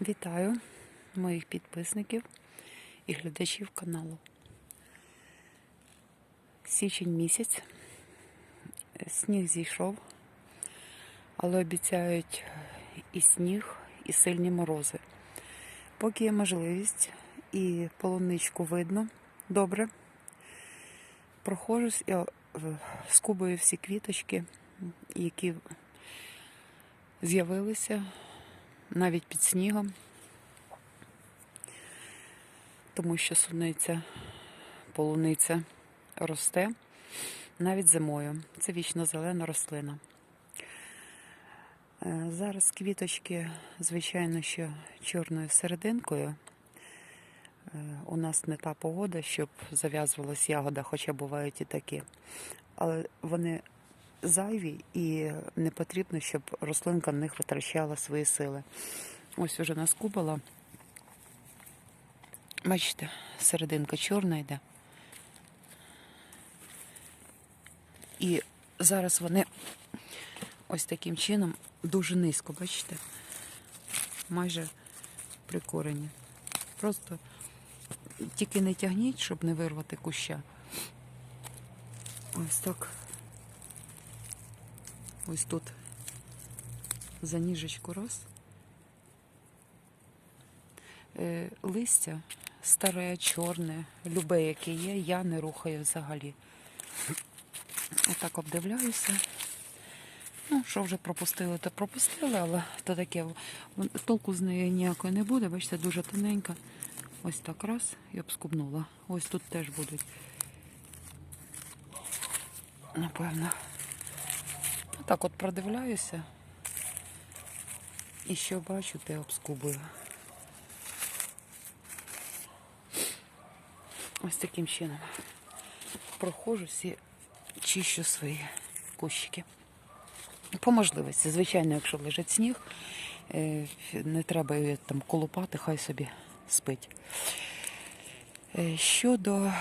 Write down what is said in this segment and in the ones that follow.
Вітаю моїх підписників і глядачів каналу. Січень місяць, сніг зійшов, але обіцяють і сніг, і сильні морози. Поки є можливість і полуничку видно добре, прохожусь я е, скубаю всі квіточки, які з'явилися навіть під снігом, тому що суниця, полуниця росте навіть зимою. Це вічно зелена рослина. Е, Зараз квіточки, звичайно, що чорною серединкою. Е, У нас не та погода, щоб зав'язувалась ягода, хоча бувають і такі. Але вони зайві і не потрібно, щоб рослинка на них витрачала свої сили. Ось уже наскубала. Бачите, серединка чорна йде. І зараз вони ось таким чином дуже низько, бачите? Майже при корені. Просто тільки не тягніть, щоб не вирвати куща. Ось так. Ось тут за ніжечку раз. Е, листя старе, чорне, любе, яке є, я не рухаю взагалі. Отак обдивляюся. Ну, що вже пропустили, то пропустили, але то таке толку з неї ніякої не буде. Бачите, дуже тоненька. Ось так раз і обскубнула. Ось тут теж будуть. Напевно. Так от продивляюся. І що бачу, те обскубую. Ось таким чином. Проходжусь і чищу свої кущики. По можливості, звичайно, якщо лежить сніг, е, не треба її там колупати, хай собі спить. Е, Щодо е,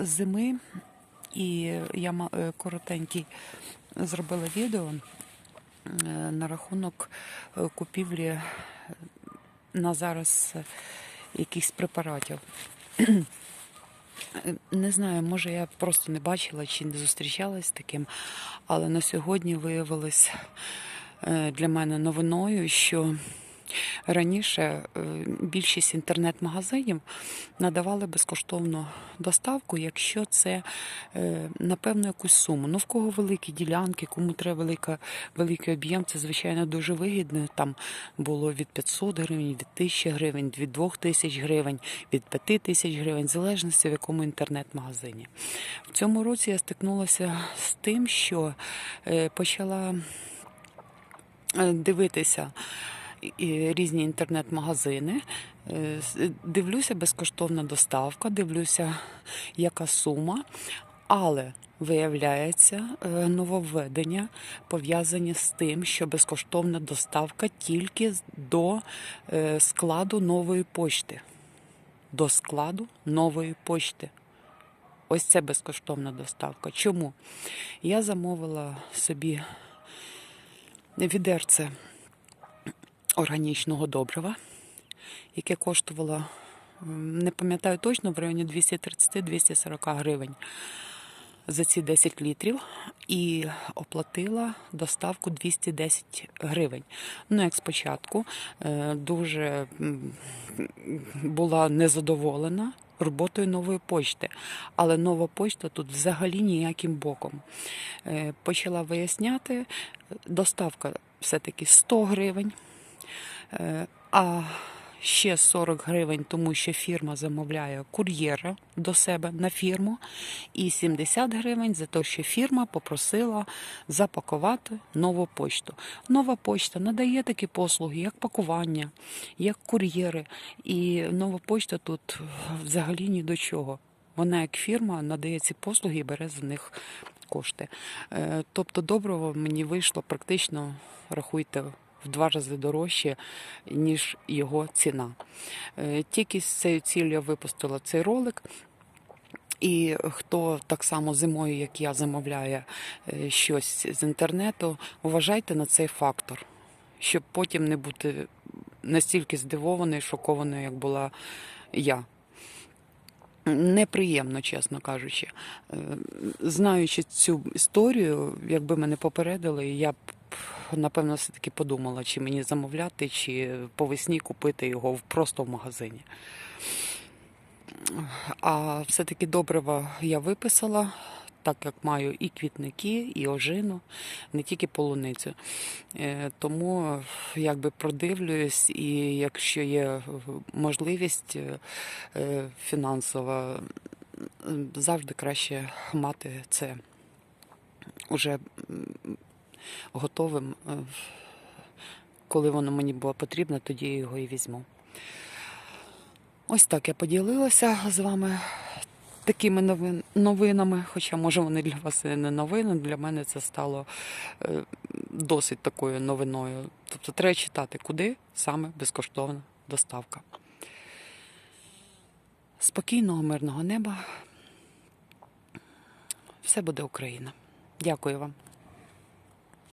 зими, і я коротенький зробила відео е, на рахунок е, купівлі е, на зараз якихось препаратів. Не знаю, може я просто не бачила чи не зустрічалась з таким, але на сьогодні виявилось для мене новиною, що раніше е, більшість інтернет-магазинів надавали безкоштовну доставку, якщо це е, на певну якусь суму. Ну, в кого великі ділянки, кому треба велика, великий об'єм, це звичайно дуже вигідно. Там було від 500 гривень, від 1000 гривень, від 2000 гривень, від 5000 гривень, в залежності в якому інтернет-магазині. В цьому році я стикнулася з тим, що е, почала дивитися різні інтернет-магазини. Е, Дивлюся, безкоштовна доставка, дивлюся, яка сума. Але виявляється, е, нововведення пов'язані з тим, що безкоштовна доставка тільки до е, складу нової пошти. До складу нової пошти. Ось це безкоштовна доставка. Чому? Я замовила собі відерце органічного добрива, яке коштувало, не пам'ятаю точно, в районі 230-240 гривень за ці 10 літрів і оплатила доставку 210 гривень. Ну, як спочатку, е, дуже була незадоволена роботою нової почти, але нова почта тут взагалі ніяким боком. Е, Почала виясняти, доставка все-таки 100 гривень. Е, А ще 40 гривень, тому що фірма замовляє кур'єра до себе на фірму, і 70 гривень за те, що фірма попросила запакувати нову почту. Нова почта надає такі послуги, як пакування, як кур'єри. І нова почта тут взагалі ні до чого. Вона як фірма надає ці послуги і бере за них кошти. Е, Тобто доброго мені вийшло практично, рахуйте, в два рази дорожче, ніж його ціна. Е, Тільки з цією ціллю випустила цей ролик. І хто так само зимою, як я, замовляє е, щось з інтернету, вважайте на цей фактор, щоб потім не бути настільки здивований, шокований, як була я. Неприємно, чесно кажучи. Е, Знаючи цю історію, якби мене попередили, я б напевно все-таки подумала, чи мені замовляти, чи по весні купити його просто в магазині. А все-таки добрива я виписала, так як маю і квітники, і ожину, не тільки полуницю. Е, Тому якби продивлююсь, і якщо є можливість е, е, фінансова, завжди краще мати це уже готовим. Коли воно мені було потрібно, тоді я його і візьму. Ось так я поділилася з вами такими новин- новинами, хоча, може, вони для вас не новини, для мене це стало е, досить такою новиною. Тобто треба читати, куди саме безкоштовна доставка. Спокійного, мирного неба. Все буде Україна. Дякую вам.